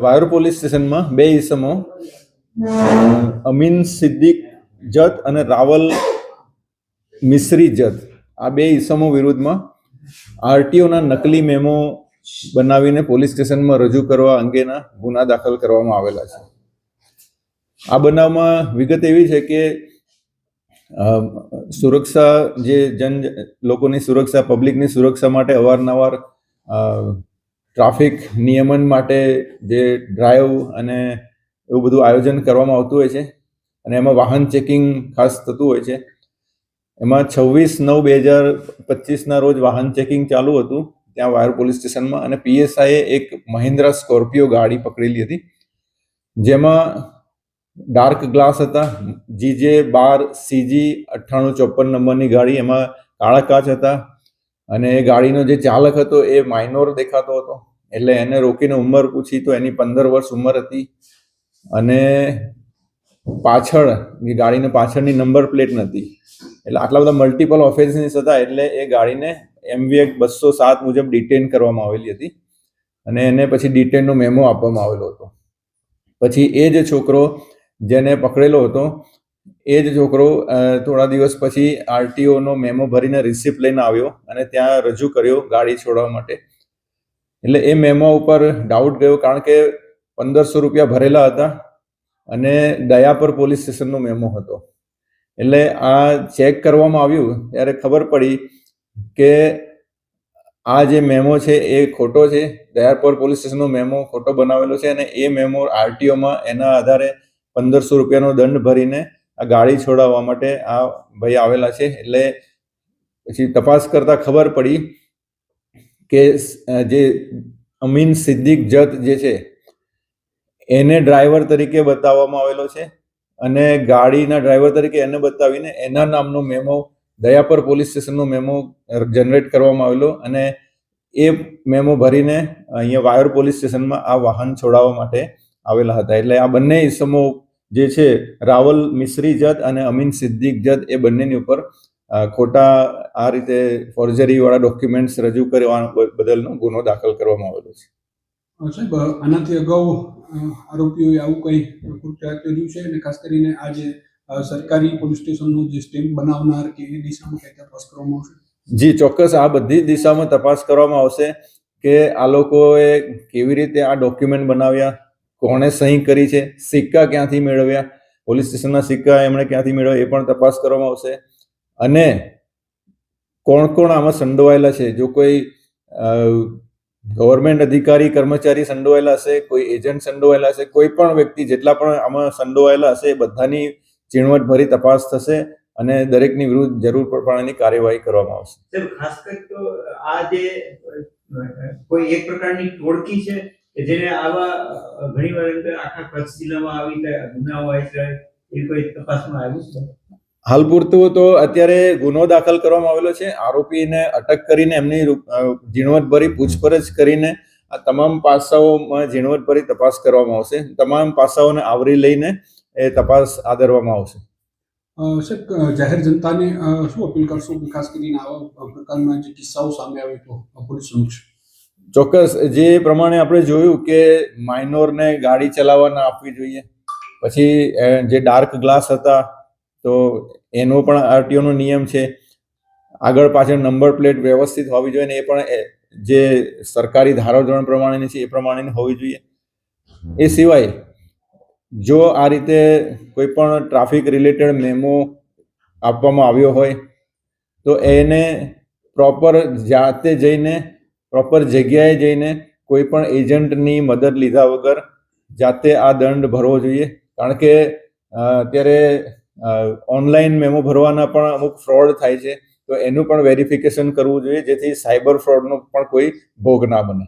Vayor police સ્ટેશનમાં બે ઈસમો, અમીન સિદ્દીક જત અને રાવલ મિશ્રી જત આ બે ઈસમો વિરુદ્ધમાં આરટીઓના નકલી મેમો બનાવીને પોલીસ સ્ટેશનમાં રજૂ કરવા અંગેના ગુના દાખલ કરવામાં આવેલા છે. આ બનાવમાં વિગત એવી છે કે સુરક્ષા જે જન લોકોની સુરક્ષા, પબ્લિકની સુરક્ષા માટે અવારનવાર ટ્રાફિક નિયમન માટે જે ડ્રાઈવ અને એવું બધું આયોજન કરવામાં આવતું હોય છે અને એમાં વાહન ચેકિંગ ખાસ થતું હોય છે. એમાં છવ્વીસ નવ બે હજાર પચીસના રોજ વાહન ચેકિંગ ચાલુ હતું. ત્યાં વાયર પોલીસ સ્ટેશનમાં અને પીએસઆઈએ એક મહિન્દ્રા સ્કોર્પિયો ગાડી પકડેલી હતી. જેમાં ડાર્ક ગ્લાસ હતા. જીજે બાર સીજી અઠ્ઠાણું ચોપન નંબરની ગાડી. એમાં કાળા કાચ હતા. અને એ ગાડીનો જે ચાલક હતો એ માઇનોર દેખાતો હતો. એટલે એને રોકીને ઉંમર પૂછી તો એની પંદર વર્ષ ઉંમર હતી. અને પાછળ, એ ગાડીને પાછળની નંબર પ્લેટ નથી એટલે આટલા બધા મલ્ટિપલ ઓફેન્સીસ હતા એટલે એ ગાડીને એમવી એક્ટ બસો સાત મુજબ ડિટેન કરવામાં આવેલી હતી. અને એને પછી ડિટેનનો મેમો આપવામાં આવેલો હતો. પછી એ જે છોકરો જેને પકડેલો હતો એ જ છોકરો થોડા દિવસ પછી આરટીઓનો મેમો ભરીને રિસિપ્ટ લઈને આવ્યો અને ત્યાં રજૂ કર્યો ગાડી છોડવા માટે. એટલે એ મેમો ઉપર ડાઉટ ગયો કારણ કે પંદરસો રૂપિયા ભરેલા હતા અને દયાપર પોલીસ સ્ટેશનનો મેમો હતો. એટલે આ ચેક કરવામાં આવ્યું ત્યારે ખબર પડી કે આ જે મેમો છે એ ખોટો છે. દયાપર પોલીસ સ્ટેશનનો મેમો ખોટો બનાવેલો છે અને એ મેમો આરટીઓમાં એના આધારે પંદરસો રૂપિયાનો દંડ ભરીને આ ગાડી છોડાવવા માટે આ ભાઈ આવેલા છે એટલે પછી તપાસ કરતા ખબર પડી કે જે અમીન સિદ્દીક જત જે છે, એને ડ્રાઈવર તરીકે બતાવવામાં આવેલો છે અને ગાડીના ડ્રાઈવર તરીકે એને બતાવીને એના નામનો મેમો, દયાપર પોલીસ સ્ટેશનનો મેમો જનરેટ કરવામાં આવેલો અને એ મેમો ભરીને અહીંયા વાયર પોલીસ સ્ટેશનમાં આ વાહન છોડાવવા માટે આવેલા હતા. એટલે આ બંને ઇસમો જે છે રાવલ મિશ્રી જત અને અમીન સિદ્દીક જત એ બંનેની ઉપર ખોટા આ રીતે ફોર્જરીવાળા ડોક્યુમેન્ટ્સ રજૂ કરવા બદલનો ગુનો દાખલ કરવામાં આવેલો છે. સાહેબ આનાથી અગાઉ આરોપીઓએ આવું કંઈ કૃત્ય કર્યું છે? અને ખાસ કરીને આજે સરકારી પોલીસ સ્ટેશનનું જે સ્ટેમ્પ બનાવનાર કે એ દિશામાં કંઈ તપાસ કરવામાં આવશે? જી ચોક્કસ આ બધી દિશામાં તપાસ કરવામાં આવશે કે આ લોકોએ કેવી રીતે આ ડોક્યુમેન્ટ બનાવ્યા? કોણે સહી કરી છે? સિક્કા ક્યાંથી મેળવ્યા? પોલીસ સ્ટેશનના સિક્કા એમણે ક્યાંથી મેળવ્યા એ પણ તપાસ કરવામાં આવશે. અને કોણ કોણ આમાં સંડોવાયેલા છે? જો કોઈ ગવર્મેન્ટ અધિકારી, કર્મચારી સંડોવાયેલા હશે, કોઈ એજન્ટ સંડોવાયેલા હશે, કોઈ પણ વ્યક્તિ જેટલા પણ આમાં સંડોવાયેલા હશે, એ બધાની ઝીણવટભરી તપાસ થશે અને દરેકની વિરુદ્ધ જરૂર પ્રમાણેની કાર્યવાહી કરવામાં આવશે. ખાસ કરી તો આ જે કોઈ એક પ્રકારની ટોળકી છે કે જેને આવા ઘણી ઘણીવાર એમ કે આખા કચ્છ જિલ્લામાં આવી ગુનાઓ આવી છે એ કોઈ તપાસમાં આવ્યું છે? હાલ પૂરતું તો અત્યારે ગુનો દાખલ કરવામાં આવેલો છે. આરોપીને અટક કરીને એમની ઝીણવટભરી પૂછપરછ કરીને આ તમામ પાસાઓમાં ઝીણવટભરી તપાસ કરવામાં આવશે. તમામ પાસાઓને આવરી લઈને એ તપાસ આદરવામાં આવશે. સાહેબ જાહેર જનતાને શું અપીલ કરશો ખાસ કરીને આવા પ્રકારના જે કિસ્સાઓ સામે આવે તો પોલીસ સમક્ષ? ચોક્કસ, જે પ્રમાણે આપણે જોયું કે માઇનોરને ગાડી ચલાવવા ના આપવી જોઈએ, પછી જે ડાર્ક ગ્લાસ હતા, તો એનો પણ આરટીઓનો નિયમ છે. આગળ પાછળ નંબર પ્લેટ વ્યવસ્થિત હોવી જોઈએ ને એ પણ જે સરકારી ધારાધોરણ પ્રમાણેની છે એ પ્રમાણેની હોવી જોઈએ. એ સિવાય, જો આ રીતે કોઈ પણ ટ્રાફિક રિલેટેડ મેમો આપવામાં આવ્યો હોય, તો એને પ્રોપર જાતે જઈને પ્રોપર જગ્યાએ જઈને કોઈ પણ એજન્ટની મદદ લીધા વગર જાતે આ દંડ ભરવો જોઈએ. કારણ કે અત્યારે ઓનલાઈન મેમો ભરવાના પણ અમુક ફ્રોડ થાય છે. તો એનું પણ વેરિફિકેશન કરવું જોઈએ, જેથી સાયબર ફ્રોડનો પણ કોઈ ભોગ ના બને.